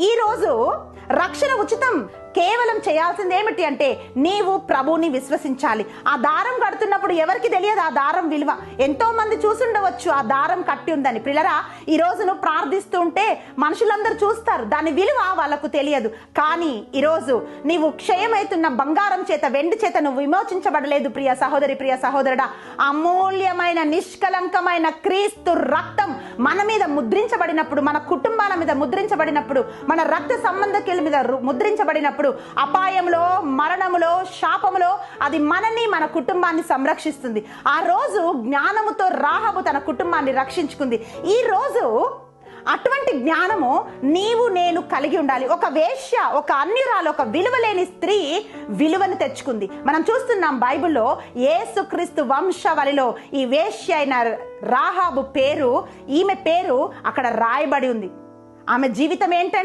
ఈ రోజు రక్షణ ఉచితం కేవలం చేయాల్సింది ఏమిటి అంటే నీవు ప్రభుని విశ్వసించాలి. ఆ దారం కడుతున్నప్పుడు ఎవరికి తెలియదు ఆ దారం విలువ. ఎంతో మంది చూసుండవచ్చు ఆ దారం కట్టి ఉందని. పిల్లరా ఈ రోజు నువ్వు ప్రార్థిస్తూ ఉంటే మనుషులందరూ చూస్తారు. దాని విలువ వాళ్ళకు తెలియదు. కానీ ఈరోజు నీవు క్షయమైతున్న బంగారం చేత వెండి చేత నువ్వు విమోచించబడలేదు ప్రియ సహోదరి ప్రియ సహోదరుడా. అమూల్యమైన నిష్కలంకమైన క్రీస్తు రక్తం మీద ముద్రించబడినప్పుడు మన కుటుంబాల మీద ముద్రించబడినప్పుడు మన రక్త సంబంధకుల మీద ముద్రించబడినప్పుడు అపాయంలో మరణములో శాపములో అది మనని మన కుటుంబాన్ని సంరక్షిస్తుంది. ఆ రోజు జ్ఞానముతో రాహబు తన కుటుంబాన్ని రక్షించుకుంది. ఈ రోజు అటువంటి జ్ఞానము నీవు నేను కలిగి ఉండాలి. ఒక వేశ్య ఒక అన్యురాలు ఒక విలువలేని స్త్రీ విలువను తెచ్చుకుంది. మనం చూస్తున్నాం బైబిల్లో ఏసుక్రీస్తు వంశవలిలో ఈ వేష్య అయిన రాహాబు పేరు ఈమె పేరు అక్కడ రాయబడి ఉంది. ఆమె జీవితం ఏంటంటే